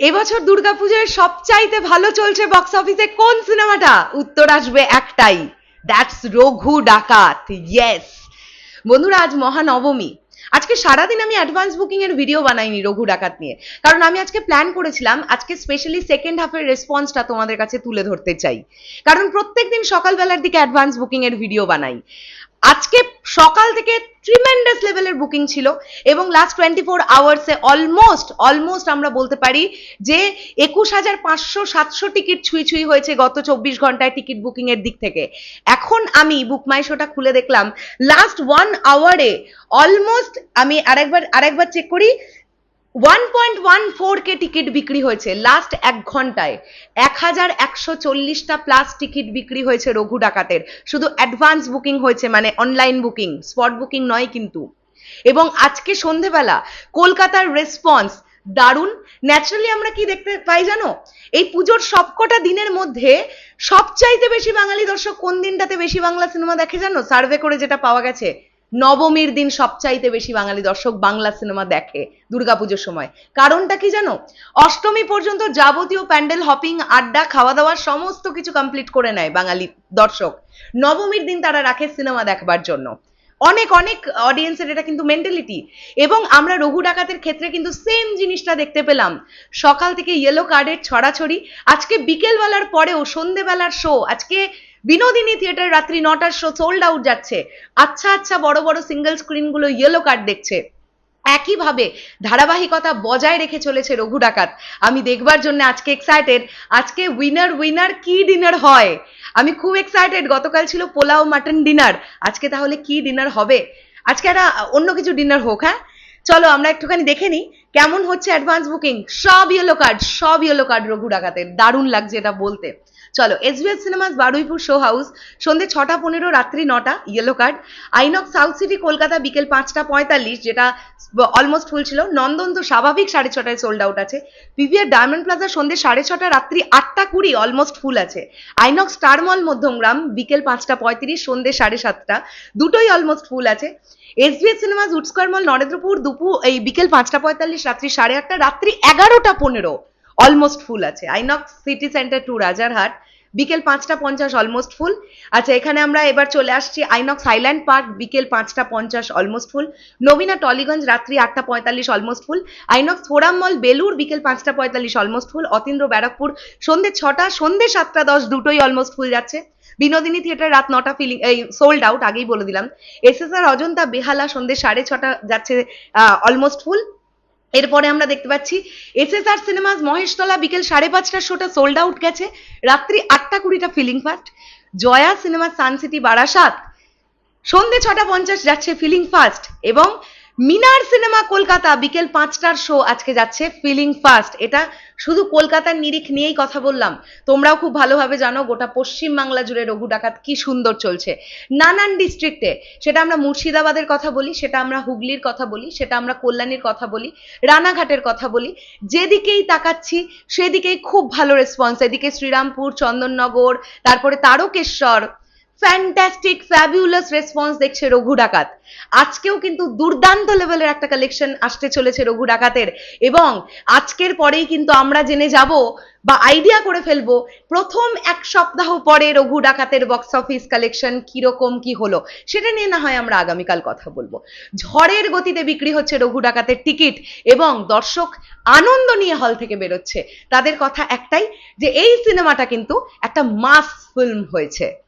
এবছর দুর্গাপুজোর সবচাইতে ভালো চলছে বক্স অফিসে কোন সিনেমাটা? উত্তর আসবে একটাই। দ্যাটস রঘু ডাকাত ইয়েস বন্ধুরা, আজ মহানবমী। আজকে সারাদিন আমি অ্যাডভান্স বুকিং এর ভিডিও বানাইনি রঘু ডাকাত নিয়ে। কারণ আমি আজকে প্ল্যান করেছিলাম, আজকে স্পেশালি সেকেন্ড হাফের রেসপন্সটা তোমাদের কাছে তুলে ধরতে চাই। কারণ প্রত্যেকদিন সকালবেলার দিকে অ্যাডভান্স বুকিং এর ভিডিও বানাই। আজকে সকাল থেকে ট্রিমেন্ডাস লেভেলের বুকিং ছিল এবং লাস্ট টোয়েন্টি ফোর আওয়ার্সে অলমোস্ট অলমোস্ট আমরা বলতে পারি যে একুশ হাজার পাঁচশো সাতশো টিকিট ছুঁই ছুঁই হয়েছে গত চব্বিশ ঘন্টায় টিকিট বুকিংয়ের দিক থেকে। এখন আমি বুক মাই শোটা খুলে দেখলাম। লাস্ট ওয়ান আওয়ারে অলমোস্ট আমি আরেকবার আরেকবার চেক করি one point one four K ticket বিক্রি হয়েছে লাস্ট এক ঘন্টায়। এক হাজার একশো চল্লিশটা প্লাস টিকিট বিক্রি হয়েছে রঘু ডাকাতের। শুধু অ্যাডভান্স বুকিং হয়েছে মানে অনলাইন বুকিং স্পট বুকিং নয় কিন্তু। এবং আজকে সন্ধেবেলা কলকাতার রেসপন্স দারুণ। ন্যাচারালি আমরা কি দেখতে পাই জানো? এই পুজোর সবকটা দিনের মধ্যে সবচাইতে বেশি বাঙালি দর্শক কোন দিনটাতে বেশি বাংলা সিনেমা দেখে জানো? সার্ভে করে যেটা পাওয়া গেছে। নবমীর দিন সবচাইতে বেশি বাঙালি দর্শক বাংলা সিনেমা দেখে দুর্গাপুজোর সময়। কারণটা কি জানো? অষ্টমী পর্যন্ত যাবতীয় প্যান্ডেল, হপিং, আড্ডা খাওয়া দাওয়া সমস্ত কিছু কমপ্লিট করে নেয় বাঙালি দর্শক। নবমীর দিন তারা রাখে সিনেমা দেখবার জন্য। অনেক অনেক অডিয়েন্সের এটা কিন্তু মেন্টালিটি এবং আমরা রঘু ডাকাতের ক্ষেত্রে কিন্তু সেম জিনিসটা দেখতে পেলাম। সকাল থেকে ইয়েলো কার্ডের ছড়াছড়ি। আজকে বিকেলবেলার পরেও সন্ধেবেলার শো আজকে বিনোদিনী থিয়েটার রাত্রি নটার শো সোল্ড আউট যাচ্ছে। আচ্ছা আচ্ছা বড় বড় সিঙ্গেল স্ক্রিনগুলো ইয়েলো কার্ড দেখছে। একইভাবে ধারাবাহিকতা বজায় রেখে চলেছে রঘু ডাকাত। আমি দেখবার জন্য আজকে এক্সাইটেড আজকে উইনার উইনার কি ডিনার হয়? আমি খুব এক্সাইটেড গতকাল ছিল পোলাও মাটন ডিনার আজকে তাহলে কি ডিনার হবে? আজকে একটা অন্য কিছু ডিনার হোক হ্যাঁ? চলো আমরা একটুখানি দেখে নিই কেমন হচ্ছে অ্যাডভান্স বুকিং সব ইয়েলো কার্ড সব ইয়েলো কার্ড রঘু ডাকাতের। দারুণ লাগছে এটা বলতে। চলো SBS cinemas Baruipur show house সন্ধে ছটা পনেরো, রাত্রি নটা yellow card INOX south city Kolkata, বিকেল পাঁচটা পঁয়তাল্লিশ, যেটা অলমোস্ট ফুল ছিল। নন্দন তো স্বাভাবিক সাড়ে ছটায় সোল্ড আউট আছে। পিভিআর ডায়মন্ড প্লাজা সন্ধে সাড়ে ছটা, রাত্রি আটটা কুড়ি অলমোস্ট ফুল আছে। আইনক্স স্টার মল মধ্যমগ্রাম, বিকেল পাঁচটা পঁয়ত্রিশ, সন্ধে সাড়ে সাতটা, দুটোই অলমোস্ট ফুল আছে। এসবিএস সিনেমাস উৎস্কর মল নরেন্দ্রপুর, দুপুর, এই বিকেল পাঁচটা পঁয়তাল্লিশ, রাত্রি সাড়ে আটটা, রাত্রি এগারোটা পনেরো। অলমোস্ট ফুল আছে। INOX city centre two Rajarhat বিকেল পাঁচটা পঞ্চাশ অলমোস্ট ফুল আচ্ছা এখানে আমরা এবার চলে আসছি আইনক্স হাইল্যান্ড পার্ক বিকেল পাঁচটা পঞ্চাশ অলমোস্ট ফুল নবীনা টলিগঞ্জ, রাত্রি আটটা পঁয়তাল্লিশ almost full INOX forum mall Belur বিকেল পাঁচটা পঁয়তাল্লিশ অলমোস্ট ফুল অতীন্দ্র ব্যারাকপুর সন্ধে ছটা সন্ধে সাতটা দশ দুটোই অলমোস্ট ফুল যাচ্ছে। বিনোদিনী থিয়েটার রাত নটা ফিলিং এই সোল্ড আউট আগেই বলে দিলাম। S S R Ajanta Behala সন্ধে সাড়ে ছটা যাচ্ছে অলমোস্ট ফুল এরপরে আমরা দেখতে পাচ্ছি S S R cinemas Maheshtala বিকেল সাড়ে পাঁচটার শোটা সোল্ড আউট গেছে, রাত্রি আটটা কুড়িটা filling fast Jaya cinema Suncity Barasat, সন্ধে ছটা পঞ্চাশ যাচ্ছে ফিলিং ফাস্ট এবং মিনার সিনেমা কলকাতা বিকেল পাঁচটার শো আজকে যাচ্ছে ফিলিং ফাস্ট এটা শুধু কলকাতার নিরিখ নিয়েই কথা বললাম। তোমরাও খুব ভালোভাবে জানো গোটা পশ্চিম বাংলা জুড়ে রঘু ডাকাত কি সুন্দর চলছে। নানান ডিস্ট্রিক্টে সেটা আমরা মুর্শিদাবাদের কথা বলি, সেটা আমরা হুগলির কথা বলি, সেটা আমরা কল্যাণীর কথা বলি, রানাঘাটের কথা বলি। যেদিকেই তাকাচ্ছি, সেদিকেই খুব ভালো রেসপন্স এদিকে শ্রীরামপুর, চন্দননগর, তারপরে তারকেশ্বর ফ্যান্টাস্টিক ফ্যাবিউলাস রেসপন্স দেখছে রঘু ডাকাত। আজকেও কিন্তু দুর্দান্ত লেভেলের একটা কালেকশন আসতে চলেছে রঘু ডাকাতের। এবং আজকের পরেই কিন্তু আমরা জেনে যাব বা আইডিয়া করে ফেলব প্রথম এক সপ্তাহ পরে রঘু ডাকাতের বক্স অফিস কালেকশন কীরকম, কি হলো? সেটা নিয়ে না হয় আমরা আগামীকাল কথা বলব। ঝড়ের গতিতে বিক্রি হচ্ছে রঘু ডাকাতের টিকিট এবং দর্শক আনন্দ নিয়ে হল থেকে বেরোচ্ছে। তাদের কথা একটাই যে এই সিনেমাটা কিন্তু একটা মাস ফিল্ম হয়েছে।